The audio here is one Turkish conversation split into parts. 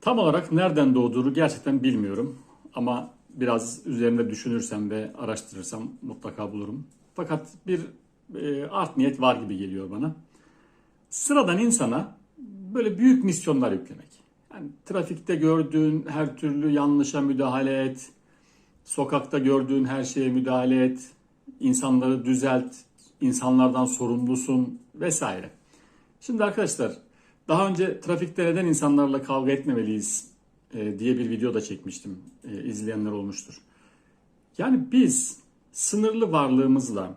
Tam olarak nereden doğduğunu gerçekten bilmiyorum. Ama biraz üzerinde düşünürsem ve araştırırsam mutlaka bulurum. Fakat bir e, art niyet var gibi geliyor bana. Sıradan insana böyle büyük misyonlar yüklemek. Yani trafikte gördüğün her türlü yanlışa müdahale et. Sokakta gördüğün her şeye müdahale et. insanları düzelt. insanlardan sorumlusun vesaire. Şimdi arkadaşlar daha önce trafikte neden insanlarla kavga etmemeliyiz e, diye bir video da çekmiştim. E, izleyenler olmuştur. Yani biz sınırlı varlığımızla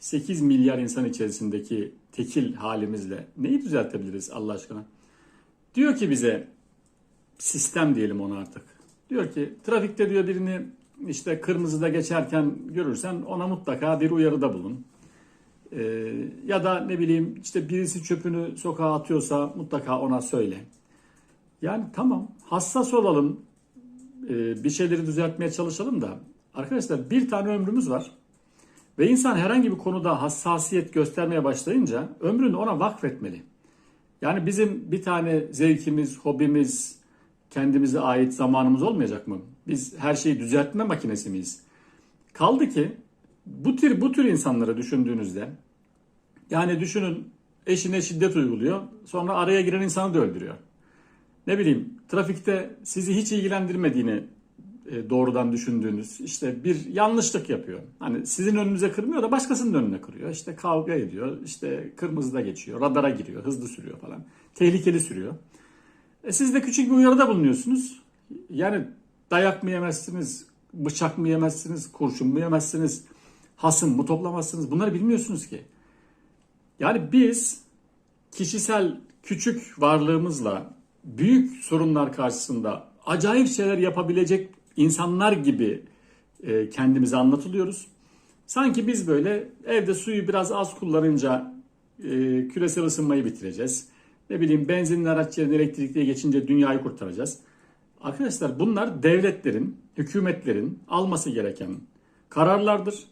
8 milyar insan içerisindeki tekil halimizle neyi düzeltebiliriz Allah aşkına? Diyor ki bize sistem diyelim ona artık. Diyor ki trafikte diyor birini işte kırmızıda geçerken görürsen ona mutlaka bir uyarıda bulun. Ee, ya da ne bileyim işte birisi çöpünü sokağa atıyorsa mutlaka ona söyle. Yani tamam hassas olalım ee, bir şeyleri düzeltmeye çalışalım da arkadaşlar bir tane ömrümüz var. Ve insan herhangi bir konuda hassasiyet göstermeye başlayınca ömrünü ona vakfetmeli. Yani bizim bir tane zevkimiz, hobimiz, kendimize ait zamanımız olmayacak mı? Biz her şeyi düzeltme makinesi miyiz? Kaldı ki bu tür bu tür insanları düşündüğünüzde yani düşünün eşine şiddet uyguluyor. Sonra araya giren insanı da öldürüyor. Ne bileyim trafikte sizi hiç ilgilendirmediğini e, doğrudan düşündüğünüz işte bir yanlışlık yapıyor. Hani sizin önünüze kırmıyor da başkasının önüne kırıyor. İşte kavga ediyor. işte kırmızıda geçiyor. Radara giriyor. Hızlı sürüyor falan. Tehlikeli sürüyor. E siz de küçük bir uyarıda bulunuyorsunuz. Yani dayak mı yemezsiniz? Bıçak mı yemezsiniz? Kurşun mu yemezsiniz? Hasım mı toplamazsınız? Bunları bilmiyorsunuz ki. Yani biz kişisel küçük varlığımızla büyük sorunlar karşısında acayip şeyler yapabilecek insanlar gibi e, kendimize anlatılıyoruz. Sanki biz böyle evde suyu biraz az kullanınca e, küresel ısınmayı bitireceğiz. Ne bileyim benzinli araç yerine elektrikliye geçince dünyayı kurtaracağız. Arkadaşlar bunlar devletlerin, hükümetlerin alması gereken kararlardır.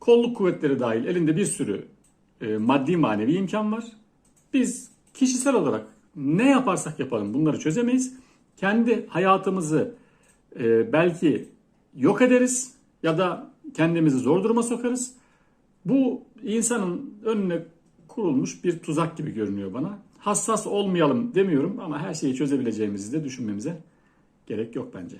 Kolluk kuvvetleri dahil elinde bir sürü e, maddi manevi imkan var. Biz kişisel olarak ne yaparsak yapalım bunları çözemeyiz. Kendi hayatımızı e, belki yok ederiz ya da kendimizi zor duruma sokarız. Bu insanın önüne kurulmuş bir tuzak gibi görünüyor bana. Hassas olmayalım demiyorum ama her şeyi çözebileceğimizi de düşünmemize gerek yok bence.